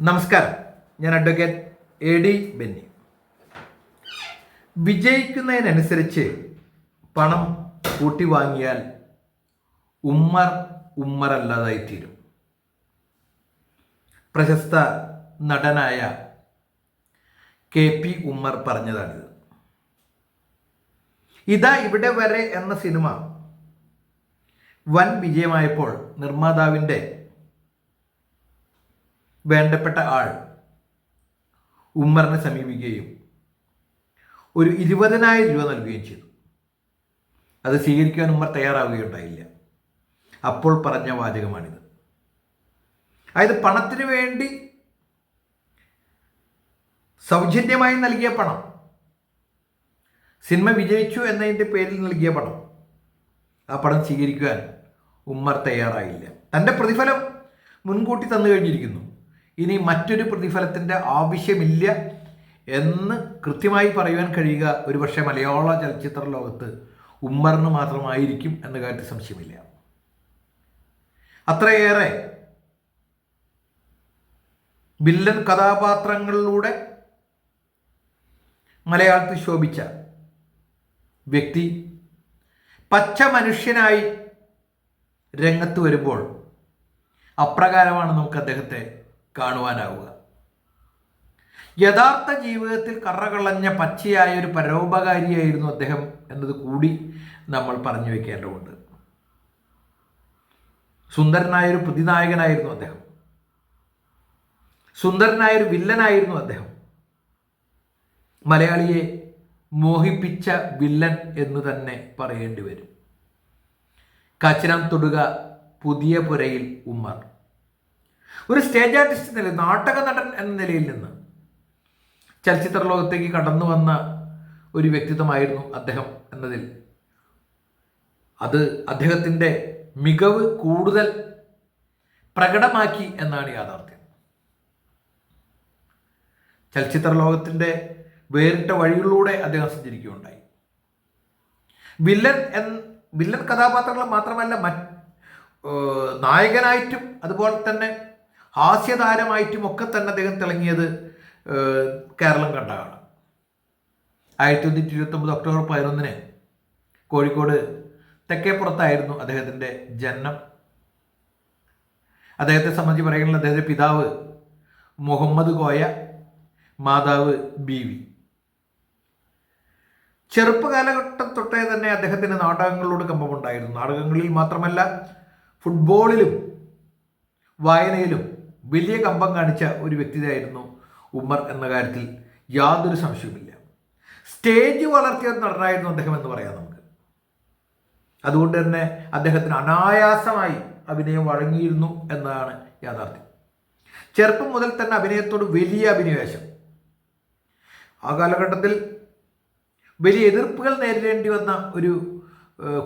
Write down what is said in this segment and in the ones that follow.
നമസ്കാരം. ഞാൻ advocate A D Benny. വിജയിക്കുന്നതിനനുസരിച്ച് പണം കൂട്ടി വാങ്ങിയാൽ ഉമ്മർ ഉമ്മറല്ലാതായി തീരും. പ്രശസ്ത നടനായ കെ പി ഉമ്മർ പറഞ്ഞതാണിത്. ഇതാ ഇവിടെ വരെ എന്ന സിനിമ വൻ വിജയമായപ്പോൾ നിർമ്മാതാവിന്റെ വേണ്ടപ്പെട്ട ആൾ ഉമ്മറിനെ സമീപിക്കുകയും ഒരു ഇരുപതിനായിരം രൂപ നൽകുകയും ചെയ്തു. അത് സ്വീകരിക്കാൻ ഉമ്മർ തയ്യാറാവുകയുണ്ടായില്ല. അപ്പോൾ പറഞ്ഞ വാചകമാണിത്. അതായത് പണത്തിന് വേണ്ടി സൗജന്യമായി നൽകിയ പണം സിനിമ വിജയിച്ചു എന്നതിന്റെ പേരിൽ നൽകിയ പണം ആ പണം സ്വീകരിക്കുവാൻ ഉമ്മർ തയ്യാറായില്ല. തന്റെ പ്രതിഫലം മുൻകൂട്ടി തന്നു കഴിഞ്ഞിരിക്കുന്നു. ഇനി മറ്റൊരു പ്രതിഫലത്തിന്റെ ആവശ്യമില്ല എന്ന് കൃത്യമായി പറയുവാൻ കഴിയുക. ഒരുപക്ഷെ മലയാള ചലച്ചിത്ര ലോകത്ത് ഉമ്മറിന് മാത്രമായിരിക്കും എന്ന കാര്യത്തിൽ സംശയമില്ല. അത്രയേറെ വില്ലൻ കഥാപാത്രങ്ങളിലൂടെ മലയാളത്തിൽ ശോഭിച്ച വ്യക്തി പച്ച മനുഷ്യനായി രംഗത്ത് വരുമ്പോൾ അപ്രകാരമാണ് നമുക്ക് അദ്ദേഹത്തെ കാണുവാനാവുക. യഥാർത്ഥ ജീവിതത്തിൽ കറകളഞ്ഞ പച്ചയായ ഒരു പരോപകാരിയായിരുന്നു അദ്ദേഹം എന്നത് കൂടി നമ്മൾ പറഞ്ഞു വെക്കേണ്ടതുണ്ട്. സുന്ദരനായൊരു പ്രതിനായകനായിരുന്നു അദ്ദേഹം. സുന്ദരനായൊരു വില്ലനായിരുന്നു അദ്ദേഹം. മലയാളിയെ മോഹിപ്പിച്ച വില്ലൻ എന്ന് തന്നെ പറയേണ്ടി വരും. കാച്ചിരാം തൊടുക പുതിയ പുരയിൽ ഉമ്മർ. ഒരു സ്റ്റേജ് ആർട്ടിസ്റ്റ് നില നാടക നടൻ എന്ന നിലയിൽ നിന്ന്. ചലച്ചിത്ര ലോകത്തേക്ക് കടന്നു വന്ന ഒരു വ്യക്തിത്വമായിരുന്നു അദ്ദേഹം എന്നതിൽ. അത് അദ്ദേഹത്തിന്റെ മികവ് കൂടുതൽ പ്രകടമാക്കി എന്നാണ് യാഥാർത്ഥ്യം. ചലച്ചിത്ര ലോകത്തിന്റെ വേറിട്ട വഴികളിലൂടെ അദ്ദേഹം സഞ്ചരിക്കുകയുണ്ടായി. വില്ലൻ എൻ വില്ലൻ കഥാപാത്രങ്ങൾ മാത്രമല്ല മറ്റ് നായകനായിട്ടും അതുപോലെ തന്നെ ഹാസ്യതാരമായിട്ടും ഒക്കെ തന്നെ അദ്ദേഹം തിളങ്ങിയത് കേരളം കണ്ടാണ് ആയിരത്തി തൊണ്ണൂറ്റി ഇരുപത്തൊമ്പത് ഒക്ടോബർ പതിനൊന്നിന് കോഴിക്കോട് തെക്കേപ്പുറത്തായിരുന്നു അദ്ദേഹത്തിന്റെ ജനനം. അദ്ദേഹത്തെ സംബന്ധിച്ച് പറയുകയാണെങ്കിൽ അദ്ദേഹത്തിന്റെ പിതാവ് മുഹമ്മദ് കോയ മാതാവ് ബി വി. ചെറുപ്പകാലഘട്ടം തൊട്ടേ തന്നെ അദ്ദേഹത്തിന് നാടകങ്ങളോട് കമ്പമുണ്ടായിരുന്നു. നാടകങ്ങളിൽ മാത്രമല്ല ഫുട്ബോളിലും വായനയിലും വലിയ കമ്പം കാണിച്ച ഒരു വ്യക്തിയായിരുന്നു ഉമ്മർ എന്ന കാര്യത്തിൽ യാതൊരു സംശയവുമില്ല. സ്റ്റേജ് വളർത്തിയ നടനായിരുന്നു അദ്ദേഹം എന്ന് പറയാം നമുക്ക്. അതുകൊണ്ട് തന്നെ അദ്ദേഹത്തിന് അനായാസമായി അഭിനയം വഴങ്ങിയിരുന്നു എന്നതാണ് യാഥാർത്ഥ്യം. ചെറുപ്പം മുതൽ തന്നെ അഭിനയത്തോട് വലിയ അഭിനിവേശം. ആ കാലഘട്ടത്തിൽ വലിയ എതിർപ്പുകൾ നേരിടേണ്ടി വന്ന ഒരു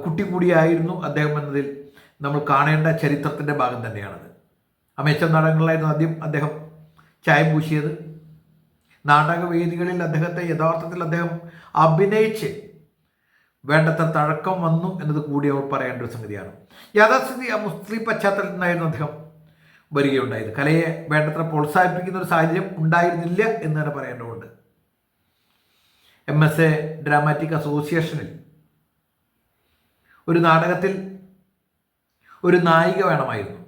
കുട്ടി കൂടിയായിരുന്നു അദ്ദേഹം എന്നതിൽ നമ്മൾ കാണേണ്ട ചരിത്രത്തിന്റെ ഭാഗം തന്നെയാണത്. അമേച്ച നാടകങ്ങളിലായിരുന്നു ആദ്യം അദ്ദേഹം ചായം പൂശിയത്. നാടകവേദികളിൽ അദ്ദേഹത്തെ യഥാർത്ഥത്തിൽ അദ്ദേഹം അഭിനയിച്ച് വേണ്ടത്ര തഴക്കം വന്നു എന്നത് കൂടി അവർ പറയേണ്ട ഒരു സംഗതിയാണ്. യാഥാസ്ഥിതി ആ മുസ്ലിം പശ്ചാത്തലത്തിൽ നിന്നായിരുന്നു അദ്ദേഹം വരികയുണ്ടായത്. കലയെ വേണ്ടത്ര പ്രോത്സാഹിപ്പിക്കുന്ന ഒരു സാഹചര്യം ഉണ്ടായിരുന്നില്ല എന്ന് തന്നെ പറയേണ്ടതുണ്ട്. എം എസ് എ ഡ്രാമാറ്റിക് അസോസിയേഷനിൽ ഒരു നാടകത്തിൽ ഒരു നായിക വേണമായിരുന്നു.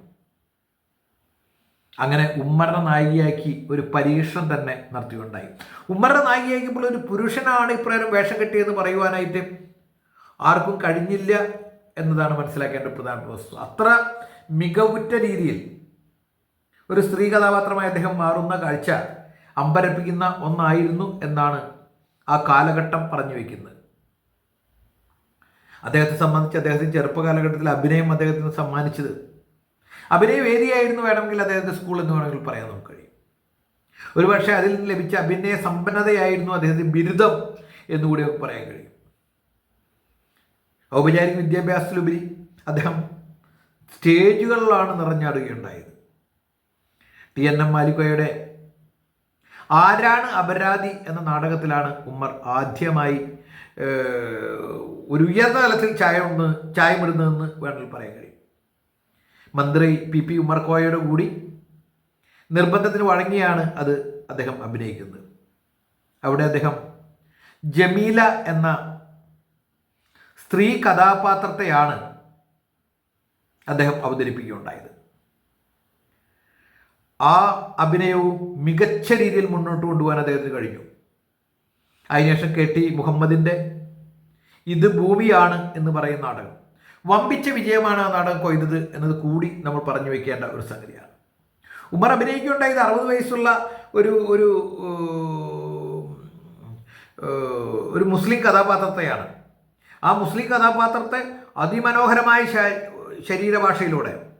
അങ്ങനെ ഉമ്മറിനെ നായികയാക്കി ഒരു പരീക്ഷണം തന്നെ നടത്തിയുണ്ടായി. ഉമ്മറിനെ നായികയാക്കിയപ്പോൾ ഒരു പുരുഷനാണ് ഇപ്രകാരം വേഷം കെട്ടിയെന്ന് പറയുവാനായിട്ട് ആർക്കും കഴിഞ്ഞില്ല എന്നതാണ് മനസ്സിലാക്കേണ്ട പ്രധാന വസ്തു. അത്ര മികവുറ്റ രീതിയിൽ ഒരു സ്ത്രീ കഥാപാത്രമായി അദ്ദേഹം മാറുന്ന കാഴ്ച അമ്പരപ്പിക്കുന്ന ഒന്നായിരുന്നു എന്നാണ് ആ കാലഘട്ടം പറഞ്ഞു വയ്ക്കുന്നത് അദ്ദേഹത്തെ സംബന്ധിച്ച് അദ്ദേഹത്തിന് ചെറുപ്പകാലഘട്ടത്തിൽ അഭിനയം അദ്ദേഹത്തിന് സമ്മാനിച്ചത് അഭിനയ വേദിയായിരുന്നു വേണമെങ്കിൽ അദ്ദേഹത്തിന്റെ സ്കൂൾ എന്ന് വേണമെങ്കിൽ പറയാൻ നമുക്ക് കഴിയും. ഒരുപക്ഷെ അതിൽ ലഭിച്ച അഭിനയ സമ്പന്നതയായിരുന്നു അദ്ദേഹത്തിന് ബിരുദം എന്നുകൂടി നമുക്ക് പറയാൻ കഴിയും. ഔപചാരിക വിദ്യാഭ്യാസത്തിലുപരി അദ്ദേഹം സ്റ്റേജുകളിലാണ് നിറഞ്ഞാടുകയുണ്ടായത്. ടി എൻ എം മാലിക്കോയുടെ ആരാണ് അപരാധി എന്ന നാടകത്തിലാണ് ഉമ്മർ ആദ്യമായി ഒരു ഉയർന്ന തലത്തിൽ ചായ ചായമിടുന്നതെന്ന് വേണമെങ്കിൽ പറയാൻ കഴിയും. മന്ത്രി പി പി ഉമ്മർക്കോയോട് കൂടി നിർബന്ധത്തിന് വഴങ്ങിയാണ് അത് അദ്ദേഹം അഭിനയിക്കുന്നത്. അവിടെ അദ്ദേഹം ജമീല എന്ന സ്ത്രീ കഥാപാത്രത്തെയാണ് അദ്ദേഹം അവതരിപ്പിക്കുകയുണ്ടായത്. ആ അഭിനയവും മികച്ച രീതിയിൽ മുന്നോട്ട് കൊണ്ടുപോകാൻ അദ്ദേഹത്തിന് കഴിഞ്ഞു. അതിനുശേഷം കെ ടി മുഹമ്മദിന്റെ ഇത് ഭൂമിയാണ് എന്ന് പറയുന്ന നാടകം. വമ്പിച്ച വിജയമാണ് ആ നാടകം കൊയ്തത് എന്നത് കൂടി നമ്മൾ പറഞ്ഞു വെക്കേണ്ട ഒരു സംഗതിയാണ്. ഉമർ അഭിനയിക്കുകയുണ്ടായത് അറുപത് വയസ്സുള്ള ഒരു ഒരു ഒരു മുസ്ലിം കഥാപാത്രത്തെയാണ്. ആ മുസ്ലിം കഥാപാത്രത്തെ അതിമനോഹരമായ ശരീരഭാഷയിലൂടെ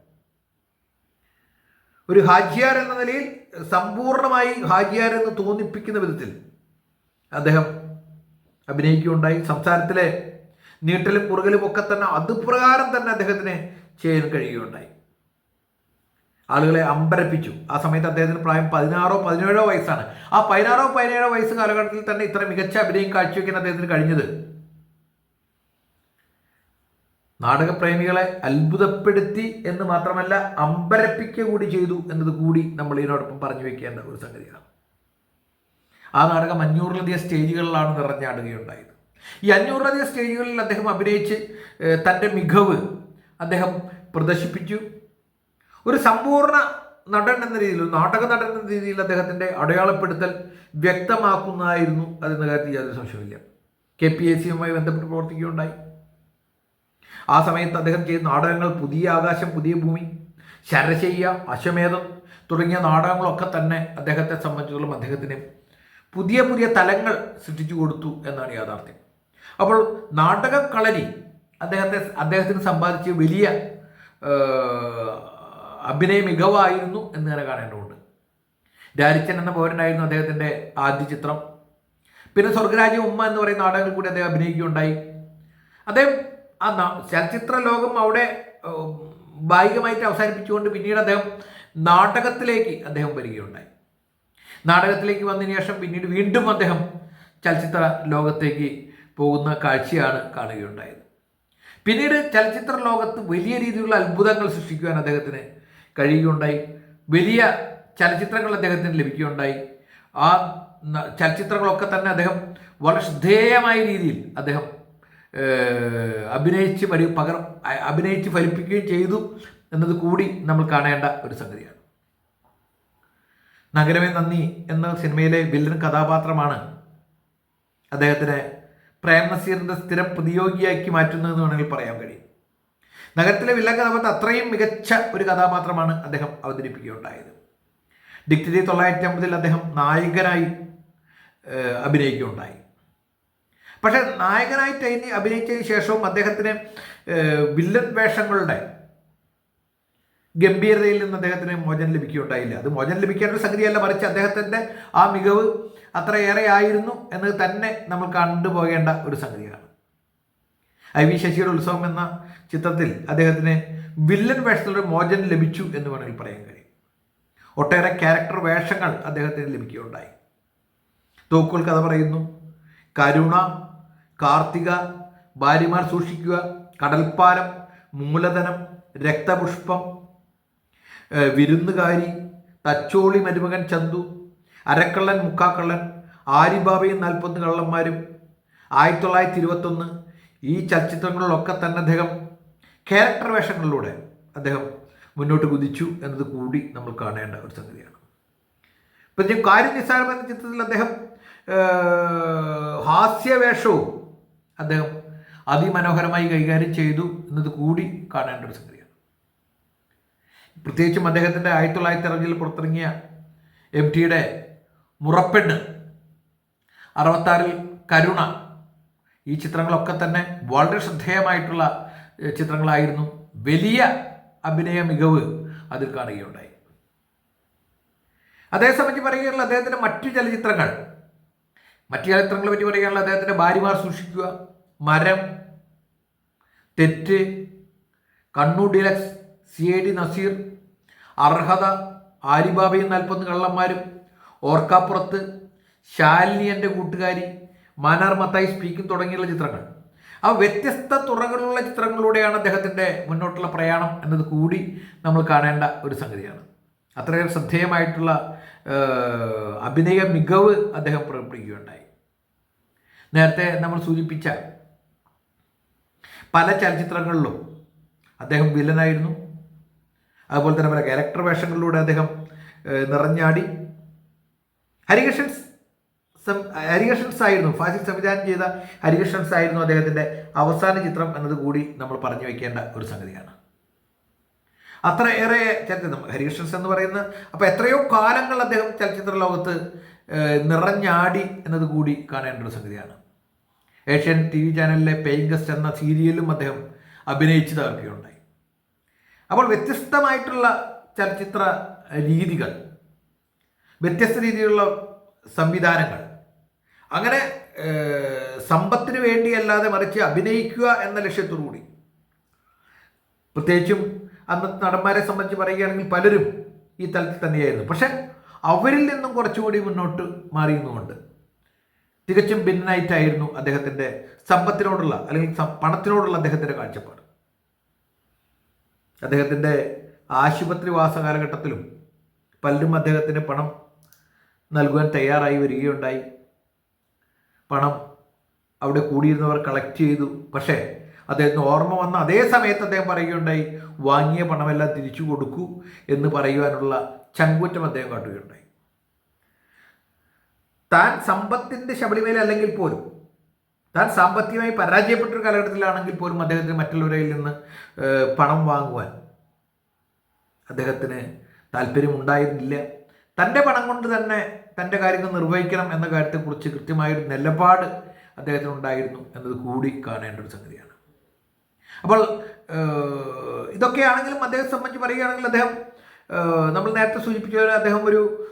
ഒരു ഹാജിയാർ എന്ന നിലയിൽ സമ്പൂർണമായി ഹാജിയാർ എന്ന് തോന്നിപ്പിക്കുന്ന വിധത്തിൽ അദ്ദേഹം അഭിനയിക്കുകയുണ്ടായി. സംസാരത്തിലെ നീട്ടലും കുറുകലും ഒക്കെ തന്നെ അതുപ്രകാരം തന്നെ അദ്ദേഹത്തിന് ചെയ്യാൻ കഴിയുകയുണ്ടായി. ആളുകളെ അമ്പരപ്പിച്ചു. ആ സമയത്ത് അദ്ദേഹത്തിന് പ്രായം പതിനാറോ പതിനേഴോ വയസ്സാണ്. ആ പതിനാറോ പതിനേഴോ വയസ്സ് കാലഘട്ടത്തിൽ തന്നെ ഇത്ര മികച്ച അഭിനയം കാഴ്ചവെക്കാൻ അദ്ദേഹത്തിന് കഴിഞ്ഞത്. നാടകപ്രേമികളെ അത്ഭുതപ്പെടുത്തി എന്ന് മാത്രമല്ല അമ്പരപ്പിക്കുക കൂടി ചെയ്തു എന്നത് കൂടി നമ്മൾ ഇതിനോടൊപ്പം പറഞ്ഞു വെക്കേണ്ട ഒരു സംഗതിയാണ്. ആ നാടകം അഞ്ഞൂറിലധികം സ്റ്റേജുകളിലാണ് നിറഞ്ഞാടുകയുണ്ടായത്. ഈ അഞ്ഞൂറിലധികം സ്റ്റേജുകളിൽ അദ്ദേഹം അഭിനയിച്ച് തന്റെ മികവ് അദ്ദേഹം പ്രദർശിപ്പിച്ചു. ഒരു സമ്പൂർണ നടൻ എന്ന രീതിയിൽ നാടക നടൻ എന്ന രീതിയിൽ അദ്ദേഹത്തിന്റെ അടയാളപ്പെടുത്തൽ വ്യക്തമാക്കുന്നതായിരുന്നു അതെന്ന കാര്യത്തിൽ യാതൊരു സംശയമില്ല കെ പി എസ് സിയുമായി ബന്ധപ്പെട്ട് പ്രവർത്തിക്കുകയുണ്ടായി. ആ സമയത്ത് അദ്ദേഹം ചെയ്ത നാടകങ്ങൾ പുതിയ ആകാശം പുതിയ ഭൂമി ശരശയ്യ അശ്വമേധം തുടങ്ങിയ നാടകങ്ങളൊക്കെ തന്നെ അദ്ദേഹത്തെ സംബന്ധിച്ചിടത്തോളം അദ്ദേഹത്തിന് പുതിയ പുതിയ തലങ്ങൾ സൃഷ്ടിച്ചു കൊടുത്തു എന്നാണ് യാഥാർത്ഥ്യം. അപ്പോൾ നാടകക്കളരി അദ്ദേഹത്തെ അദ്ദേഹത്തിന് സമ്പാദിച്ച വലിയ അഭിനയ മികവായിരുന്നു എന്ന് തന്നെ കാണേണ്ടതുണ്ട്. രാരിച്ചൻ എന്ന പൗരനായിരുന്നു അദ്ദേഹത്തിന്റെ ആദ്യ ചിത്രം. പിന്നെ സ്വർഗരാജ്യ ഉമ്മ എന്ന് പറയുന്ന നാടകങ്ങൾ കൂടി അദ്ദേഹം അഭിനയിക്കുകയുണ്ടായി. അദ്ദേഹം ആ ചലച്ചിത്ര ലോകം അവിടെ ഭാഗികമായിട്ട് അവസാനിപ്പിച്ചുകൊണ്ട് പിന്നീട് അദ്ദേഹം നാടകത്തിലേക്ക് അദ്ദേഹം വരികയുണ്ടായി. നാടകത്തിലേക്ക് വന്നതിന് ശേഷം പിന്നീട് വീണ്ടും അദ്ദേഹം ചലച്ചിത്ര ലോകത്തേക്ക് പോകുന്ന കാഴ്ചയാണ് കാണുകയുണ്ടായത്. പിന്നീട് ചലച്ചിത്ര ലോകത്ത് വലിയ രീതിയിലുള്ള അത്ഭുതങ്ങൾ സൃഷ്ടിക്കുവാൻ അദ്ദേഹത്തിന് കഴിയുകയുണ്ടായി. വലിയ ചലച്ചിത്രങ്ങൾ അദ്ദേഹത്തിന് ലഭിക്കുകയുണ്ടായി. ആ ചലച്ചിത്രങ്ങളൊക്കെ തന്നെ അദ്ദേഹം വളരെ ശ്രദ്ധേയമായ രീതിയിൽ അദ്ദേഹം അഭിനയിച്ച് പരി പകരം അഭിനയിച്ച് ഫലിപ്പിക്കുകയും ചെയ്തു എന്നത് കൂടി നമ്മൾ കാണേണ്ട ഒരു സംഗതിയാണ്. നഗരമേ നന്ദി എന്ന സിനിമയിലെ വില്ലൻ കഥാപാത്രമാണ് അദ്ദേഹത്തിനെ പ്രേം നസീറിന്റെ സ്ഥിരം പ്രതിയോഗിയാക്കി മാറ്റുന്നതെന്ന് വേണമെങ്കിൽ പറയാൻ കഴിയും. നഗരത്തിലെ വില്ല കഥാപാത്രം അത്രയും മികച്ച ഒരു കഥാപാത്രമാണ് അദ്ദേഹം അവതരിപ്പിക്കുകയുണ്ടായത്. ഡിക്റ്ററി തൊള്ളായിരത്തി അമ്പതിൽ അദ്ദേഹം നായകനായി അഭിനയിക്കുകയുണ്ടായി. പക്ഷെ നായകനായിട്ട് ഇനി അഭിനയിച്ചതിന് ശേഷവും അദ്ദേഹത്തിന് വില്ലൻ വേഷങ്ങളുടെ ഗംഭീരതയിൽ നിന്ന് അദ്ദേഹത്തിന് മോചനം ലഭിക്കുകയുണ്ടായില്ല. അത് മോചനം ലഭിക്കേണ്ട ഒരു സംഗതിയല്ല മറിച്ച് അദ്ദേഹത്തിന്റെ ആ മികവ് അത്രയേറെ ആയിരുന്നു എന്ന് തന്നെ നമ്മൾ കണ്ടുപോകേണ്ട ഒരു സംഗതിയാണ്. ഐ വി ശശിയുടെ ഉത്സവം എന്ന ചിത്രത്തിൽ അദ്ദേഹത്തിന് വില്ലൻ വേഷത്തിലൊരു മോചനം ലഭിച്ചു എന്ന് വേണമെങ്കിൽ പറയാൻ കഴിയും. ഒട്ടേറെ ക്യാരക്ടർ വേഷങ്ങൾ അദ്ദേഹത്തിന് ലഭിക്കുകയുണ്ടായി. തോക്കുകൾ കഥ പറയുന്നു. കരുണ കാർത്തിക ഭാര്യമാർ സൂക്ഷിക്കുക കടൽപ്പാലം മൂലധനം രക്തപുഷ്പം വിരുന്നുകാരി തച്ചോളി മരുമകൻ ചന്തു അരക്കള്ളൻ മുക്കാക്കള്ളൻ ആരിബാബയും നാൽപ്പത്തൊന്ന് കള്ളന്മാരും. ആയിരത്തി തൊള്ളായിരത്തി ഇരുപത്തൊന്ന് ഈ ചലച്ചിത്രങ്ങളിലൊക്കെ തന്നെ അദ്ദേഹം ക്യാരക്ടർ വേഷങ്ങളിലൂടെ അദ്ദേഹം മുന്നോട്ട് കുതിച്ചു എന്നത് കൂടി നമ്മൾ കാണേണ്ട ഒരു സംഗതിയാണ്. ഇപ്പം കാര്യം നിസ്സാരം എന്ന ചിത്രത്തിൽ അദ്ദേഹം ഹാസ്യവേഷവും അദ്ദേഹം അതിമനോഹരമായി കൈകാര്യം ചെയ്തു എന്നത് കൂടി കാണേണ്ട ഒരു സംഗതിയാണ്. പ്രത്യേകിച്ചും അദ്ദേഹത്തിന്റെ ആയിരത്തി തൊള്ളായിരത്തി അറുപതിൽ പുറത്തിറങ്ങിയ എം ടിയുടെ മുറപ്പെണ്ണ്. അറുപത്താറിൽ കരുണ. ഈ ചിത്രങ്ങളൊക്കെ തന്നെ വളരെ ശ്രദ്ധേയമായിട്ടുള്ള ചിത്രങ്ങളായിരുന്നു. വലിയ അഭിനയ മികവ് അതിൽ കാണുകയുണ്ടായി. അതേ പറയുകയുള്ള അദ്ദേഹത്തിന്റെ മറ്റു ചലച്ചിത്രങ്ങൾ മറ്റു ചലച്ചിത്രങ്ങളെ പറ്റി പറയുകയാണെങ്കിൽ അദ്ദേഹത്തിന്റെ ഭാര്യമാർ സൂക്ഷിക്കുക മരം തെറ്റ് Kannur deluxe C A D Nazeer അർഹത ആലിബാബയും നാൽപ്പത് കള്ളന്മാരും ഓർക്കാപ്പുറത്ത് ശാലിനി എന്റെ കൂട്ടുകാരി മാനാർ മത്തായി സ്പീക്കിംഗ് തുടങ്ങിയുള്ള ചിത്രങ്ങൾ. ആ വ്യത്യസ്ത തുറകളിലുള്ള ചിത്രങ്ങളിലൂടെയാണ് അദ്ദേഹത്തിന്റെ മുന്നോട്ടുള്ള പ്രയാണം എന്നത് കൂടി നമ്മൾ കാണേണ്ട ഒരു സംഗതിയാണ്. അത്രയും ശ്രദ്ധേയമായിട്ടുള്ള അഭിനയ മികവ് അദ്ദേഹം പ്രകടിപ്പിക്കുകയുണ്ടായി. നേരത്തെ നമ്മൾ സൂചിപ്പിച്ച പല ചലച്ചിത്രങ്ങളിലും അദ്ദേഹം വില്ലനായിരുന്നു. അതുപോലെ തന്നെ പല ക്യാരക്ടർ വേഷങ്ങളിലൂടെ അദ്ദേഹം നിറഞ്ഞാടി. ഹരികൃഷ്ണൻസ് ഹരികൃഷ്ണൻസ് ആയിരുന്നു ഫാസിൽ സംവിധാനം ചെയ്ത ഹരികൃഷ്ണൻസ് ആയിരുന്നു അദ്ദേഹത്തിന്റെ അവസാന ചിത്രം എന്നത് കൂടി നമ്മൾ പറഞ്ഞു വയ്ക്കേണ്ട ഒരു സംഗതിയാണ്. അത്ര ഏറെ ചലച്ചിത്രം ഹരികൃഷ്ണൻസ് എന്ന് പറയുന്ന അപ്പോൾ എത്രയോ കാലങ്ങൾ അദ്ദേഹം ചലച്ചിത്ര ലോകത്ത് നിറഞ്ഞാടി എന്നത് കൂടി കാണേണ്ട ഒരു സംഗതിയാണ്. ഏഷ്യൻ ടി വി ചാനലിലെ പേയിങ് ഗസ്റ്റ് എന്ന സീരിയലും അദ്ദേഹം അഭിനയിച്ചു തകർക്കുകയുണ്ടായി അപ്പോൾ വ്യത്യസ്തമായിട്ടുള്ള ചലച്ചിത്ര രീതികൾ വ്യത്യസ്ത രീതിയിലുള്ള സംവിധാനങ്ങൾ. അങ്ങനെ സമ്പത്തിന് വേണ്ടിയല്ലാതെ മറിച്ച് അഭിനയിക്കുക എന്ന ലക്ഷ്യത്തോടുകൂടി. പ്രത്യേകിച്ചും അന്നത്തെ നടന്മാരെ സംബന്ധിച്ച് പറയുകയാണെങ്കിൽ പലരും ഈ തലത്തിൽ തന്നെയായിരുന്നു. പക്ഷെ അവരിൽ നിന്നും കുറച്ചുകൂടി മുന്നോട്ട് മാറിയുന്നുമുണ്ട്. തികച്ചും ഭിന്നായിട്ടായിരുന്നു അദ്ദേഹത്തിന്റെ സമ്പത്തിനോടുള്ള അല്ലെങ്കിൽ പണത്തിനോടുള്ള അദ്ദേഹത്തിന്റെ കാഴ്ചപ്പാട്. അദ്ദേഹത്തിന്റെ ആശുപത്രിവാസ കാലഘട്ടത്തിലും പലരും അദ്ദേഹത്തിന് പണം നൽകുവാൻ തയ്യാറായി വരികയുണ്ടായി. പണം അവിടെ കൂടിയിരുന്നവർ കളക്ട് ചെയ്തു. പക്ഷേ അദ്ദേഹത്തിന് ഓർമ്മ വന്ന അതേ സമയത്ത് അദ്ദേഹം പറയുകയുണ്ടായി വാങ്ങിയ പണമെല്ലാം തിരിച്ചു കൊടുക്കൂ എന്ന് പറയുവാനുള്ള ചങ്കുറ്റം അദ്ദേഹം കാട്ടുകയുണ്ടായി. താൻ സമ്പത്തിന്റെ ശബരിമേല അല്ലെങ്കിൽ പോലും താൻ സാമ്പത്തികമായി പരാജയപ്പെട്ടൊരു കാലഘട്ടത്തിലാണെങ്കിൽ പോലും അദ്ദേഹത്തിന് മറ്റുള്ളവരിൽ നിന്ന് പണം വാങ്ങുവാൻ അദ്ദേഹത്തിന് താല്പര്യമുണ്ടായിരുന്നില്ല. തന്റെ പണം കൊണ്ട് തന്നെ തന്റെ കാര്യങ്ങൾ നിർവഹിക്കണം എന്ന കാര്യത്തെക്കുറിച്ച് കൃത്യമായൊരു നിലപാട് അദ്ദേഹത്തിനുണ്ടായിരുന്നു എന്നത് കൂടി കാണേണ്ട ഒരു സംഗതിയാണ്. അപ്പോൾ ഇതൊക്കെയാണെങ്കിലും അദ്ദേഹത്തെ സംബന്ധിച്ച് പറയുകയാണെങ്കിൽ അദ്ദേഹം നമ്മൾ നേരത്തെ സൂചിപ്പിച്ച പോലെ അദ്ദേഹം ഒരു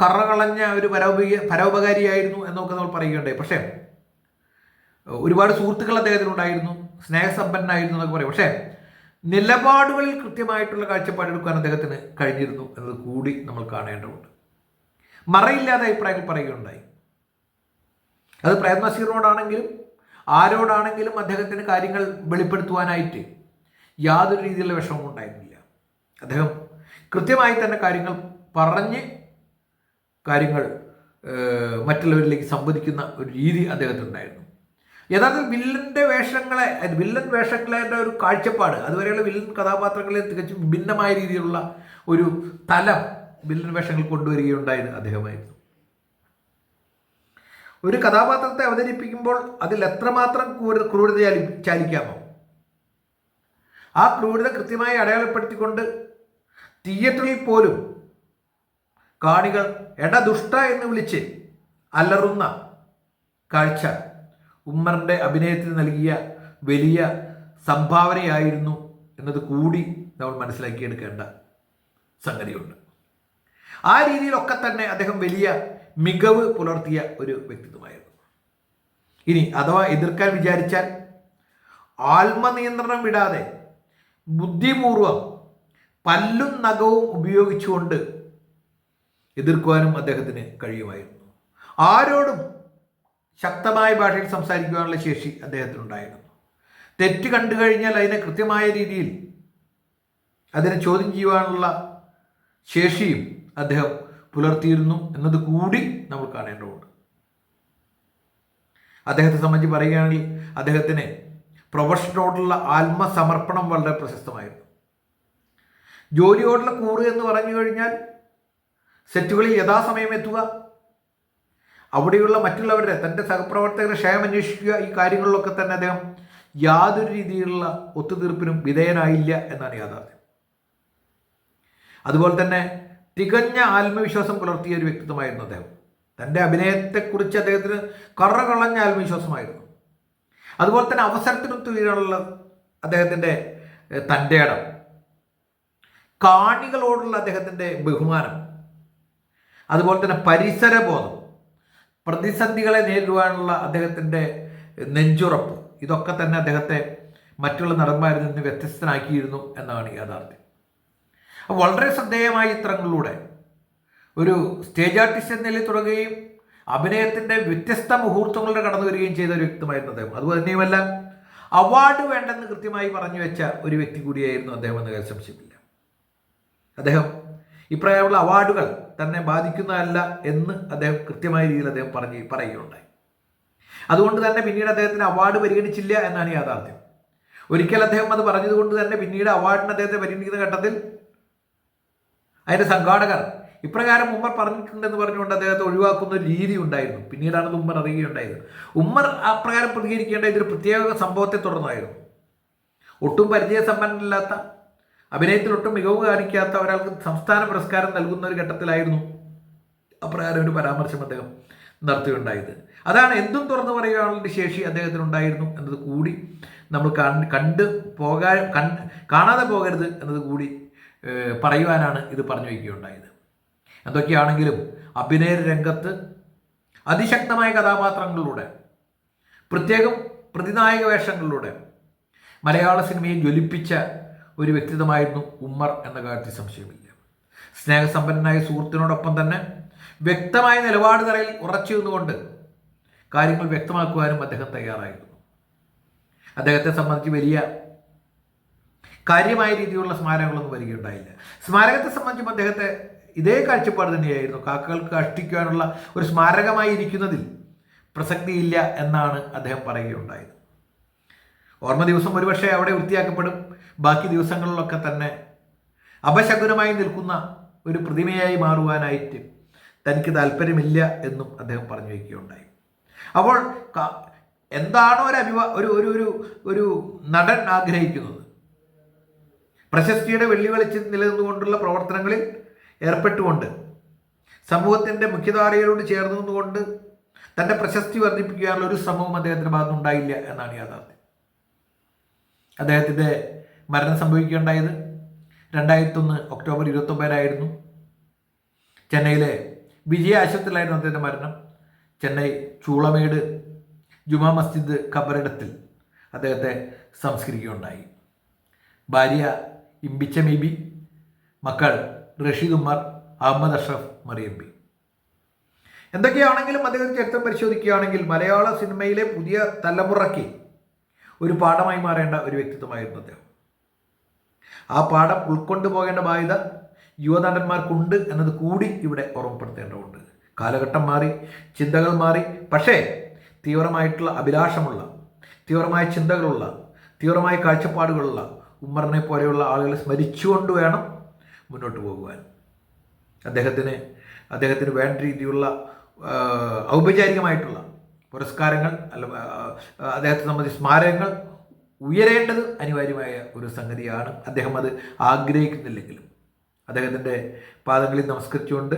കറ കറകളഞ്ഞ ഒരു പരോപക പരോപകാരിയായിരുന്നു എന്നൊക്കെ നമ്മൾ പറയുകയുണ്ടായി. പക്ഷേ ഒരുപാട് സുഹൃത്തുക്കൾ അദ്ദേഹത്തിനുണ്ടായിരുന്നു സ്നേഹസമ്പന്നനായിരുന്നു എന്നൊക്കെ പറയും. പക്ഷേ നിലപാടുകളിൽ കൃത്യമായിട്ടുള്ള കാഴ്ചപ്പാടെടുക്കാൻ അദ്ദേഹത്തിന് കഴിഞ്ഞിരുന്നു എന്നത് കൂടി നമ്മൾ കാണേണ്ടതുണ്ട്. മറയില്ലാതെ അഭിപ്രായങ്ങൾ പറയുകയുണ്ടായി. അത് നസീറിനോടാണെങ്കിലും ആരോടാണെങ്കിലും അദ്ദേഹത്തിന് കാര്യങ്ങൾ വെളിപ്പെടുത്തുവാനായിട്ട് യാതൊരു രീതിയിലുള്ള വിഷമവും ഉണ്ടായിരുന്നില്ല. അദ്ദേഹം കൃത്യമായി തന്നെ കാര്യങ്ങൾ പറഞ്ഞ് കാര്യങ്ങൾ മറ്റുള്ളവരിലേക്ക് സംവദിക്കുന്ന ഒരു രീതി അദ്ദേഹത്തിനുണ്ടായിരുന്നു. യഥാർത്ഥത്തിൽ വില്ലന്റെ വേഷങ്ങളെ വില്ലൻ വേഷങ്ങളെ ഒരു കാഴ്ചപ്പാട് അതുവരെയുള്ള വില്ലൻ കഥാപാത്രങ്ങളെ തികച്ചും ഭിന്നമായ രീതിയിലുള്ള ഒരു തലം വില്ലൻ വേഷങ്ങൾ കൊണ്ടുവരികയുണ്ടായത് അദ്ദേഹമായിരുന്നു. ഒരു കഥാപാത്രത്തെ അവതരിപ്പിക്കുമ്പോൾ അതിൽ എത്രമാത്രം ക്രൂര ക്രൂരത ചാലിക്കാമോ? ആ ക്രൂരത കൃത്യമായി അടയാളപ്പെടുത്തിക്കൊണ്ട് തിയേറ്ററിൽ പോലും കാണികൾ എട ദുഷ്ട എന്ന് വിളിച്ച് അലറുന്ന കാഴ്ച ഉമ്മറിന്റെ അഭിനയത്തിന് നൽകിയ വലിയ സംഭാവനയായിരുന്നു എന്നത് കൂടി നമ്മൾ മനസ്സിലാക്കിയെടുക്കേണ്ട സംഗതിയുണ്ട്. ആ രീതിയിലൊക്കെ തന്നെ അദ്ദേഹം വലിയ മികവ് പുലർത്തിയ ഒരു വ്യക്തിത്വമായിരുന്നു. ഇനി അഥവാ എതിർക്കാൻ വിചാരിച്ചാൽ ആത്മനിയന്ത്രണം വിടാതെ ബുദ്ധിപൂർവം പല്ലും നഖവും ഉപയോഗിച്ചുകൊണ്ട് എതിർക്കുവാനും അദ്ദേഹത്തിന് കഴിയുമായിരുന്നു. ആരോടും ശക്തമായ ഭാഷയിൽ സംസാരിക്കുവാനുള്ള ശേഷി അദ്ദേഹത്തിനുണ്ടായിരുന്നു. തെറ്റ് കണ്ടു കഴിഞ്ഞാൽ അതിനെ കൃത്യമായ രീതിയിൽ അതിനെ ചോദ്യം ചെയ്യുവാനുള്ള ശേഷിയും അദ്ദേഹം പുലർത്തിയിരുന്നു എന്നത് കൂടി നമ്മൾ കാണേണ്ടതുണ്ട്. അദ്ദേഹത്തെ സംബന്ധിച്ച് പറയുകയാണെങ്കിൽ അദ്ദേഹത്തിന് പ്രൊഫഷനോടുള്ള ആത്മസമർപ്പണം വളരെ പ്രശസ്തമായിരുന്നു. ജോലിയോടുള്ള കൂറ് എന്ന് പറഞ്ഞു കഴിഞ്ഞാൽ സെറ്റുകളിൽ യഥാസമയം എത്തുക അവിടെയുള്ള മറ്റുള്ളവരുടെ തന്റെ സഹപ്രവർത്തകരുടെ ക്ഷേമം അന്വേഷിക്കുക ഈ കാര്യങ്ങളിലൊക്കെ തന്നെ അദ്ദേഹം യാതൊരു രീതിയിലുള്ള ഒത്തുതീർപ്പിനും വിധേയനായില്ല എന്നാണ് യാഥാർത്ഥ്യം. അതുപോലെ തന്നെ തികഞ്ഞ ആത്മവിശ്വാസം പുലർത്തിയ ഒരു വ്യക്തിത്വമായിരുന്നു അദ്ദേഹം. തന്റെ അഭിനയത്തെക്കുറിച്ച് അദ്ദേഹത്തിന് കറകളഞ്ഞ ആത്മവിശ്വാസമായിരുന്നു. അതുപോലെ തന്നെ അവസരത്തിനൊത്തു വീഴാനുള്ള അദ്ദേഹത്തിന്റെ തന്റെ ഇടം. കാണികളോടുള്ള അദ്ദേഹത്തിന്റെ ബഹുമാനം. അതുപോലെ തന്നെ പരിസരബോധം. പ്രതിസന്ധികളെ നേരിടുവാനുള്ള അദ്ദേഹത്തിന്റെ നെഞ്ചുറപ്പ്. ഇതൊക്കെ തന്നെ അദ്ദേഹത്തെ മറ്റുള്ള നടന്മാരിൽ നിന്ന് വ്യത്യസ്തനാക്കിയിരുന്നു എന്നാണ് യാഥാർത്ഥ്യം. വളരെ ശ്രദ്ധേയമായ ചിത്രങ്ങളിലൂടെ ഒരു സ്റ്റേജ് ആർട്ടിസ്റ്റ് എന്ന നിലയിൽ തുടങ്ങുകയും അഭിനയത്തിന്റെ വ്യത്യസ്ത മുഹൂർത്തങ്ങളുടെ കടന്നു വരികയും ചെയ്ത ഒരു വ്യക്തിമായിരുന്നു അദ്ദേഹം. അതുപോലെ തന്നെയുമല്ല അവാർഡ് വേണ്ടെന്ന് കൃത്യമായി പറഞ്ഞു വെച്ച ഒരു വ്യക്തി കൂടിയായിരുന്നു അദ്ദേഹം എന്ന് സംശയമില്ല അദ്ദേഹം ഇപ്രകാരമുള്ള അവാർഡുകൾ തന്നെ ബാധിക്കുന്നതല്ല എന്ന് അദ്ദേഹം കൃത്യമായ രീതിയിൽ അദ്ദേഹം പറഞ്ഞ് പറയുകയുണ്ടായി. അതുകൊണ്ട് തന്നെ പിന്നീട് അദ്ദേഹത്തിന് അവാർഡ് പരിഗണിച്ചില്ല എന്നാണ് യാഥാർത്ഥ്യം. ഒരിക്കൽ അദ്ദേഹം അത് പറഞ്ഞതുകൊണ്ട് തന്നെ പിന്നീട് അവാർഡിന് അദ്ദേഹത്തെ പരിഗണിക്കുന്ന ഘട്ടത്തിൽ അതിന്റെ സംഘാടകർ ഇപ്രകാരം ഉമ്മർ പറഞ്ഞിട്ടുണ്ടെന്ന് പറഞ്ഞുകൊണ്ട് അദ്ദേഹത്തെ ഒഴിവാക്കുന്ന ഒരു രീതി ഉണ്ടായിരുന്നു. പിന്നീടാണ് ഉമ്മർ അറിയുകയുണ്ടായത്. ഉമ്മർ അപ്രകാരം പ്രതികരിക്കേണ്ട ഇതൊരു പ്രത്യേക സംഭവത്തെ തുടർന്നായിരുന്നു. ഒട്ടും പരിചയസമ്പന്നനില്ലാത്ത അഭിനയത്തിൽ ഒട്ടും മികവ് കാണിക്കാത്ത ഒരാൾക്ക് സംസ്ഥാന പുരസ്കാരം നൽകുന്ന ഒരു ഘട്ടത്തിലായിരുന്നു അപ്രകാരം ഒരു പരാമർശം അദ്ദേഹം നടത്തുകയുണ്ടായത്. അതാണ് എന്തും തുറന്നു പറയാനുള്ള ശേഷി അദ്ദേഹത്തിന് ഉണ്ടായിരുന്നു എന്നത് കൂടി നമ്മൾ കണ്ട് പോകാ കാണാതെ പോകരുത് എന്നത് കൂടി പറയുവാനാണ് ഇത് പറഞ്ഞു വയ്ക്കുകയുണ്ടായത്. എന്തൊക്കെയാണെങ്കിലും അഭിനയ രംഗത്ത് അതിശക്തമായ കഥാപാത്രങ്ങളിലൂടെ പ്രത്യേകം പ്രതിനായക വേഷങ്ങളിലൂടെ മലയാള സിനിമയെ ജ്വലിപ്പിച്ച ഒരു വ്യക്തിത്വമായിരുന്നു ഉമ്മർ എന്ന കാര്യത്തിൽ സംശയമില്ല. സ്നേഹസമ്പന്നനായ സുഹൃത്തിനോടൊപ്പം തന്നെ വ്യക്തമായ നിലപാട് തറയിൽ ഉറച്ചു നിന്നുകൊണ്ട് കാര്യങ്ങൾ വ്യക്തമാക്കുവാനും അദ്ദേഹം തയ്യാറായിരുന്നു. അദ്ദേഹത്തെ സംബന്ധിച്ച് വലിയ കാര്യമായ രീതിയിലുള്ള സ്മാരകങ്ങളൊന്നും വരികയുണ്ടായില്ല. സ്മാരകത്തെ സംബന്ധിച്ചും അദ്ദേഹത്തെ ഇതേ കാഴ്ചപ്പാട് തന്നെയായിരുന്നു. കാക്കകൾക്ക് കഷ്ടിക്കുവാനുള്ള ഒരു സ്മാരകമായി ഇരിക്കുന്നതിൽ പ്രസക്തിയില്ല എന്നാണ് അദ്ദേഹം പറയുകയുണ്ടായത്. ഓർമ്മ ദിവസം ഒരുപക്ഷെ അവിടെ വൃത്തിയാക്കപ്പെടും. ബാക്കി ദിവസങ്ങളിലൊക്കെ തന്നെ അപശകുനമായി നിൽക്കുന്ന ഒരു പ്രതിമയായി മാറുവാനായിട്ട് തനിക്ക് താല്പര്യമില്ല എന്നും അദ്ദേഹം പറഞ്ഞു വയ്ക്കുകയുണ്ടായി. അപ്പോൾ എന്താണോ ഒരു അഭിവാ ഒരു ഒരു ഒരു ഒരു നടൻ ആഗ്രഹിക്കുന്നത്. പ്രശസ്തിയുടെ വെള്ളി വെളിച്ചിൽ നിലനിന്നുകൊണ്ടുള്ള പ്രവർത്തനങ്ങളിൽ ഏർപ്പെട്ടുകൊണ്ട് സമൂഹത്തിന്റെ മുഖ്യധാരയോട് ചേർന്നുകൊണ്ട് തന്റെ പ്രശസ്തി വർദ്ധിപ്പിക്കാനുള്ള ഒരു ശ്രമവും അദ്ദേഹത്തിന്റെ ഭാഗത്ത് ഉണ്ടായില്ല എന്നാണ് യാഥാർത്ഥ്യം. അദ്ദേഹത്തിന്റെ മരണം സംഭവിക്കുകയുണ്ടായത് രണ്ടായിരത്തൊന്ന് ഒക്ടോബർ ഇരുപത്തൊമ്പതിനായിരുന്നു. ചെന്നൈയിലെ വിജയ ആശുപത്രിയിലായിരുന്നു അദ്ദേഹത്തിന്റെ മരണം. ചെന്നൈ ചൂളമേട് ജുമാ മസ്ജിദ് ഖബറിടത്തിൽ അദ്ദേഹത്തെ സംസ്കരിക്കുകയുണ്ടായി. ഭാര്യ ഇമ്പിച്ച മീബി മക്കൾ റഷീദ് ഉമ്മർ അഹമ്മദ് അഷ്റഫ് മറിയമ്പി എന്തൊക്കെയാണെങ്കിലും അദ്ദേഹം ചരിത്രം പരിശോധിക്കുകയാണെങ്കിൽ മലയാള സിനിമയിലെ പുതിയ തലമുറയ്ക്ക് ഒരു പാഠമായി മാറേണ്ട ഒരു വ്യക്തിത്വമായിരുന്നു അദ്ദേഹം. ആ പാഠം ഉൾക്കൊണ്ടു പോകേണ്ട ബാധ്യത യുവനടന്മാർക്കുണ്ട് എന്നത് കൂടി ഇവിടെ ഓർമ്മപ്പെടുത്തേണ്ടതുണ്ട്. കാലഘട്ടം മാറി ചിന്തകൾ മാറി പക്ഷേ തീവ്രമായിട്ടുള്ള അഭിലാഷമുള്ള തീവ്രമായ ചിന്തകളുള്ള തീവ്രമായ കാഴ്ചപ്പാടുകളുള്ള ഉമ്മറിനെ പോലെയുള്ള ആളുകളെ സ്മരിച്ചുകൊണ്ട് വേണം മുന്നോട്ട് പോകുവാൻ. അദ്ദേഹത്തിന് അദ്ദേഹത്തിന് വേണ്ട രീതിയിലുള്ള ഔപചാരികമായിട്ടുള്ള പുരസ്കാരങ്ങൾ അല്ല അദ്ദേഹത്തെ സംബന്ധിച്ച് സ്മാരകങ്ങൾ ഉയരേണ്ടത് അനിവാര്യമായ ഒരു സംഗതിയാണ്. അദ്ദേഹം അത് ആഗ്രഹിക്കുന്നില്ലെങ്കിലും അദ്ദേഹത്തിന്റെ പാദങ്ങളിൽ നമസ്കരിച്ചുകൊണ്ട്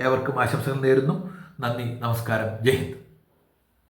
ഏവർക്കും ആശംസകൾ നേരുന്നു. നന്ദി നമസ്കാരം. ജയ് ഹിന്ദ്.